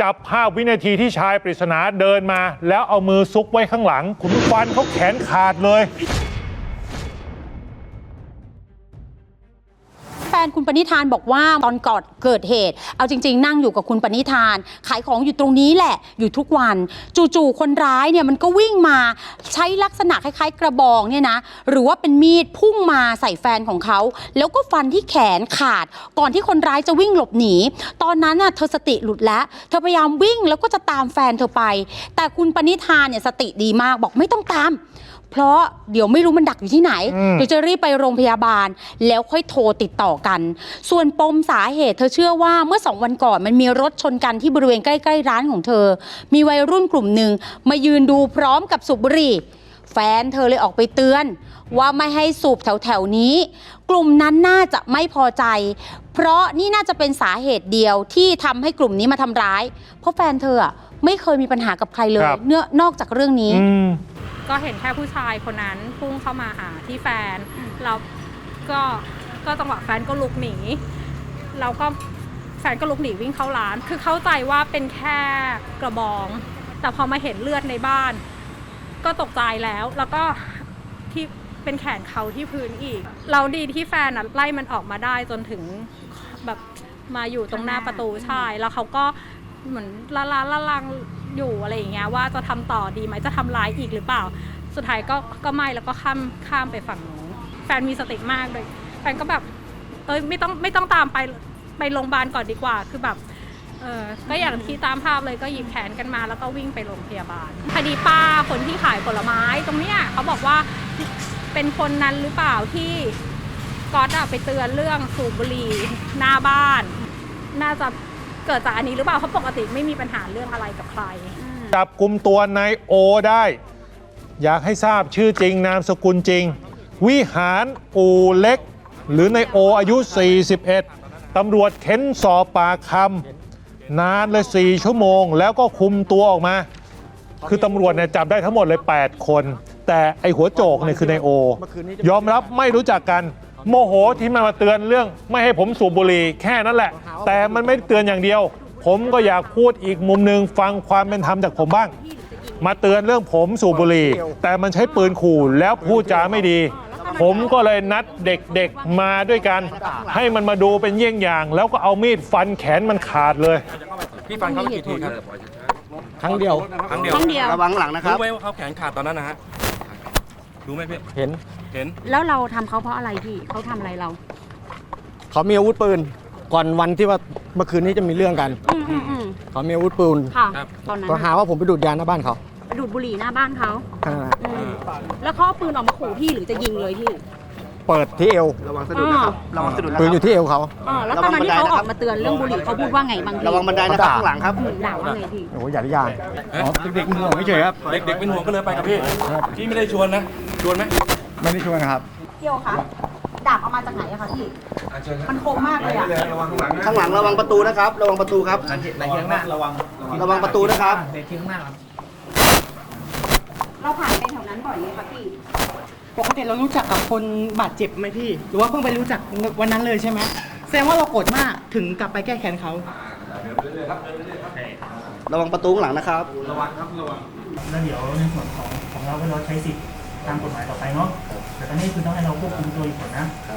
จับภาพวินาทีที่ชายปริศนาเดินมา แล้วเอามือซุกไว้ข้างหลัง คุณฟันเขาแขนขาดเลย นคุณปณิธานบอกว่าตอนก่อนเกิดเหตุ เอาจริง ๆ นั่งอยู่กับคุณปณิธาน ขายของอยู่ตรงนี้แหละ อยู่ทุกวัน จู่ๆคนร้ายเนี่ยมันก็วิ่งมาใช้ลักษณะคล้าย ๆ กระบองเนี่ยนะ หรือว่าเป็นมีดพุ่งมาใส่แฟนของเขา แล้วก็ฟันที่แขนขาด ก่อนที่คนร้ายจะวิ่งหลบหนี ตอนนั้นน่ะเธอสติหลุดแล้ว เธอพยายามวิ่งแล้วก็จะตามแฟนเธอไป แต่คุณปณิธานเนี่ยสติดีมากบอกไม่ต้องตาม เพราะเดี๋ยวไม่รู้มันดักอยู่ที่ไหนอืมเดี๋ยวจะรีบไปโรงพยาบาล แล้วค่อยโทรติดต่อกัน ส่วนปมสาเหตุ เธอเชื่อว่าเมื่อสองวันก่อนมันมีรถชนกันที่บริเวณใกล้ ๆ ร้านของเธอ มีวัยรุ่นกลุ่มหนึ่งมายืนดูพร้อมกับสูบบุหรี่แฟนเธอเลยออกไปเตือน ว่าไม่ให้สูบแถวๆนี้ กลุ่มนั้นน่าจะไม่พอใจ เพราะนี่น่าจะเป็นสาเหตุเดียวที่ทำให้กลุ่มนี้มาทำร้าย เพราะแฟนเธออะไม่เคยมีปัญหากับใครเลยครับเนื้อนอกจากเรื่องนี้อืม ก็เห็นแค่ผู้ชายคนนั้นพุ่งเข้ามาหาที่แฟนแล้วก็ก็จังหวะแฟนก็ลุกหนีเราก็แฟนก็ลุกหนีวิ่งเข้าร้าน คือเข้าใจว่าเป็นแค่กระบอง แต่พอมาเห็นเลือดในบ้าน ก็ตกใจแล้ว แล้วก็ที่เป็นแขนเขาที่พื้นอีก เราดีที่แฟนน่ะไล่มันออกมาได้จนถึงแบบมาอยู่ตรงหน้าประตูใช่ แล้วเขาก็เหมือนละลาละลัง อยู่อะไรอย่างเงี้ยว่าจะทำต่อดีไหมจะทำร้ายอีกหรือเปล่า สุดท้ายก็ก็ไม่แล้วก็ข้ามข้ามไปฝั่งนู้นแฟนมีสติมากเลยแฟนก็แบบเอ้ยไม่ต้องไม่ต้องตามไปไปโรงพยาบาลก่อนดีกว่าคือแบบเออก็อย่างที่ตามภาพเลยก็หยิบแขนกันมา แล้วก็วิ่งไปโรงพยาบาลคดีป้าคนที่ขายผลไม้ ตรงเนี้ยเขาบอกว่าเป็นคนนั้นหรือเปล่าที่ก๊อตอะไปเตือนเรื่องสูบบุหรี่หน้าบ้าน น่าจะ เกิดจากอันนี้หรือเปล่าเพราะปกติไม่มีปัญหาเรื่องอะไรกับใคร จับกลุ่มตัวนายโอได้ อยากให้ทราบชื่อจริงนามสกุลจริง วิหารอูเล็ก หรือนายโออายุ 41ตำรวจเค้นสอบปากคำนานเลย4ชั่วโมง แล้วก็คุมตัวออกมา คือตำรวจเนี่ยจับได้ทั้งหมดเลย 8 คน แต่ไอหัวโจกเนี่ยคือนายโอ ยอมรับไม่รู้จักกัน โมโหที่มันมาเตือนเรื่อง ไม่ให้ผมสูบบุหรี่แค่นั้นแหละ แต่มันไม่ได้เตือนอย่างเดียว ผมก็อยากพูดอีกมุมหนึ่งฟังความเป็นธรรมจากผมบ้าง มาเตือนเรื่องผมสูบบุหรี่แต่มันใช้ปืนขู่แล้วพูดจาไม่ดี ผมก็เลยนัดเด็กๆมาด้วยกัน ให้มันมาดูเป็นเยี่ยงอย่าง แล้วก็เอามีดฟันแขนมันขาดเลย พี่ฟันเขาไปกี่ทีครับครั้งเดียวครั้งเดียวครั้งเดียว ระวังหลังนะครับรู้ไหมว่าเขาแขนขาดตอนนั้นนะฮะรู้ไหมพี่เห็น เห็น แล้วเราทำเขาเพราะอะไรพี่เขาทำอะไรเรา เขามีอาวุธปืน ก่อนวันที่ว่าเมื่อคืนนี้จะมีเรื่องกัน อืมอืมอืมเขามีอาวุธปืนค่ะ ครับ ตอนนั้นก็หาว่าผมไปดูดยาหน้าบ้านเขาดูดบุหรี่หน้าบ้านเขาแค่นั้นแหละอืมแล้วเขาเอาปืนออกมาขู่พี่หรือจะยิงเลยพี่เปิดที่เอวระวังสะดุดนะครับ ระวังสะดุดนะปืนคอรับ ยู่ที่เอวเขา อ่าแล้วตอนนั้นที่เขาออกมาเตือนเรื่องบุหรี่เขาพูดว่าไงบางทีระวังบันไดนะครับเขาด่าข้างหลังครับอืมด่าว่าไงพี่ โอ้โหอย่าได้ยาอ๋อเด็กๆห่วงไม่เฉยครับ เด็กๆเป็นห่วงก็เลยไปกับพี่ พี่ไม่ได้ชวนนะ ชวนไหม ไม่ได้ชวนครับเกี่ยวคะดาบเอามาจากไหนอะคะพี่ มันคมมากเลยอะข้างหลังระวังประตูนะครับ ระวังประตูครับ ในเทียงหน้าระวังระวังประตูนะครับ ในเทียงหน้าครับเราผ่านไปแถวนั้นบ่อยไหมคะพี่ปกติเรารู้จักกับคนบาดเจ็บไหมพี่ หรือว่าเพิ่งไปรู้จักวันนั้นเลยใช่ไหมแสดงว่าเราโกรธมากถึงกลับไปแก้แค้นเขาระวังประตูข้างหลังนะครับแล้วเดี๋ยวในส่วนของของเราก็เราใช้สิทธิ์ ตามกฎหมายต่อไปเนาะแต่ตอนนี้คือต้องให้เราควบคุมตัวอยู่ก่อนนะค